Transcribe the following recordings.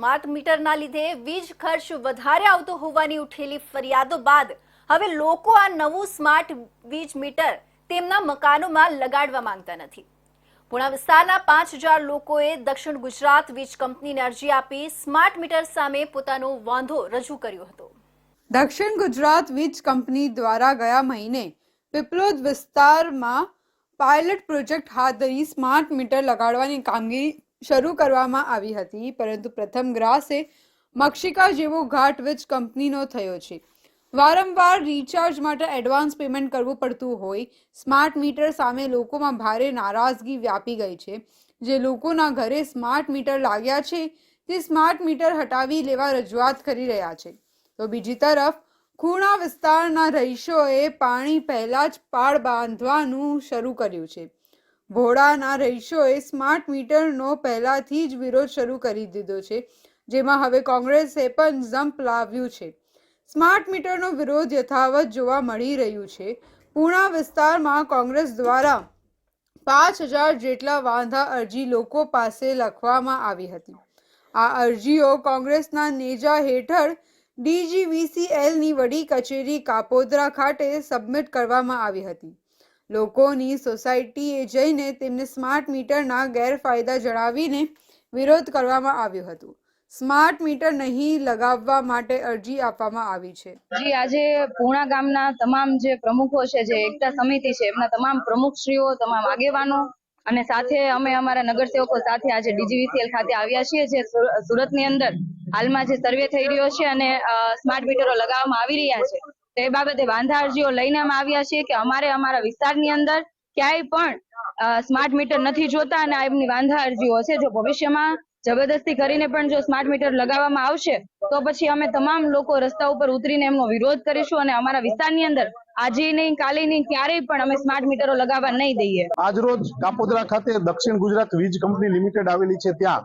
Smart મીટરના લીધે વીજ ખર્ચ વધારે આવતો હોવાની ઉઠેલી ફરિયાદો બાદ હવે લોકો આ નવું સ્માર્ટ વીજ મીટર તેમના મકાનોમાં લગાડવા માંગતા નથી. પુણા વિસ્તારના પાંચ હજાર લોકોએ દક્ષિણ ગુજરાત વીજ કંપનીને અરજી આપી સ્માર્ટ મીટર સામે પોતાનો વાંધો રજૂ કર્યો હતો. દક્ષિણ ગુજરાત વીજ કંપની દ્વારા ગયા મહિને પીપલોદ વિસ્તારમાં પાયલટ પ્રોજેક્ટ હાથ ધરી સ્માર્ટ મીટર લગાડવાની કામગીરી શરૂ કરવામાં આવી હતી, પરંતુ પ્રથમ ગ્રાસે મક્ષિકા જેવો ઘાટ વીજ કંપનીનો થયો છે. વારંવાર રિચાર્જ માટે એડવાન્સ પેમેન્ટ કરવું પડતું હોય સ્માર્ટ મીટર સામે લોકોમાં ભારે નારાજગી વ્યાપી ગઈ છે. જે લોકોના ઘરે સ્માર્ટ મીટર લાગ્યા છે, તે સ્માર્ટ મીટર હટાવી લેવા રજૂઆત કરી રહ્યા છે. તો બીજી તરફ, ખૂણા વિસ્તારના રહીશોએ પાણી પહેલાં જ પાળ બાંધવાનું શરૂ કર્યું છે. ભોળાના રહીશોએ સ્માર્ટ મીટરનો પહેલાથી જ વિરોધ શરૂ કરી દીધો છે, જેમાં હવે કોંગ્રેસે પણ જંપ લાવ્યું છે. સ્માર્ટ મીટરનો વિરોધ યથાવત જોવા મળી રહ્યું છે. પૂણા વિસ્તારમાં કોંગ્રેસ દ્વારા પાંચ હજાર જેટલા વાંધા અરજી લોકો પાસે લખવામાં આવી હતી. આ અરજીઓ કોંગ્રેસના નેજા હેઠળ ડીજીવીસીએલની વડી કચેરી કાપોદ્રા ખાતે સબમિટ કરવામાં આવી હતી. લોકોની સોસાયટીએ જઈને તેમને સ્માર્ટ મીટરના ગેરફાયદા જણાવીને વિરોધ કરવામાં આવ્યો હતો. સ્માર્ટ મીટર નહીં લગાવવા માટે અરજી આપવામાં આવી છે. જી, આજે પૂણા ગામના તમામ જે પ્રમુખો છે, જે એકતા સમિતિ છે, એમના તમામ પ્રમુખશ્રીઓ, તમામ આગેવાનો અને સાથે અમે અમારા નગરસેવકો સાથે આજે ડીજીવીસીએલ ખાતે આવ્યા છીએ, જે સુરતની અંદર હાલમાં જે સર્વે થઈ રહ્યો છે અને સ્માર્ટ મીટરો લગાવવામાં આવી રહ્યા છે. તો બાબતે વાંધા અરજીઓ લઈને આવ્યા છીએ કે અમારે અમારા વિસ્તારની અંદર ક્યાંય પણ સ્માર્ટ મીટર નથી જોતા અને એમની વાંધા અરજીઓ છે જો ભવિષ્યમાં જબરદસ્તી કરીને પણ જો સ્માર્ટ મીટર લગાવવામાં આવશે, તો પછી અમે તમામ લોકો રસ્તા ઉપર ઉતરીને એમનો વિરોધ કરીશું અને અમારા વિસ્તારની અંદર આજે નહીં, કાલે નહીં, ક્યારેય પણ અમે સ્માર્ટ મીટરો લગાવવા નહીં દઈએ. આજરોજ કાપોદરા ખાતે દક્ષિણ ગુજરાત વીજ કંપની લિમિટેડ આવેલી છે ત્યાં.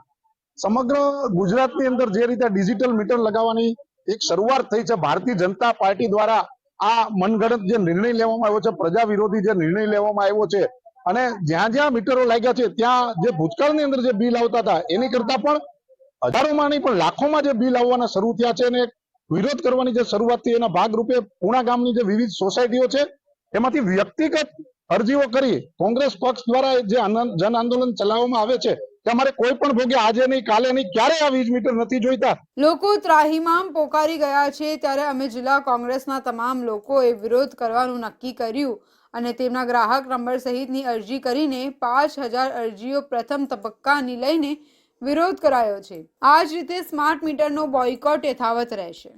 સમગ્ર ગુજરાતની અંદર જે રીતે ડિજિટલ મીટર લગાવવાની એક શરૂઆત થઈ છે ભારતીય જનતા પાર્ટી દ્વારા આ મનગણત જે નિર્ણય લેવામાં આવ્યો છે પ્રજા વિરોધી જે નિર્ણય લેવામાં આવ્યો છે અને જ્યાં જ્યાં મીટરો લાગ્યા છે, ત્યાં જે ભૂતકાળની અંદર જે બિલ આવતા હતા, એની કરતા પણ હજારોમાં નહીં, પણ લાખોમાં જે બિલ આવવાના શરૂ થયા છે અને વિરોધ કરવાની જે શરૂઆત થઈ, એના ભાગરૂપે પૂણા ગામની જે વિવિધ સોસાયટીઓ છે, એમાંથી વ્યક્તિગત અરજીઓ કરી કોંગ્રેસ પક્ષ દ્વારા જે જન આંદોલન ચલાવવામાં આવે છે અમારે કોઈ પણ ભોગે આજે નહીં, કાલે નહીં ક્યારે આ વીજ મીટર નથી જોઈતા. લોકો ત્રાહિમામ પોકારી ગયા છે ત્યારે અમે જિલ્લા કોંગ્રેસના તમામ લોકોએ વિરોધ કરવાનું નક્કી કર્યું અને તેમના ગ્રાહક નંબર સહિતની અરજી કરીને પાંચ હજાર અરજીઓ પ્રથમ તબક્કાની લઈને વિરોધ કરાયો છે. આ જ રીતે સ્માર્ટ મીટરનો બોયકોટ યથાવત રહેશે.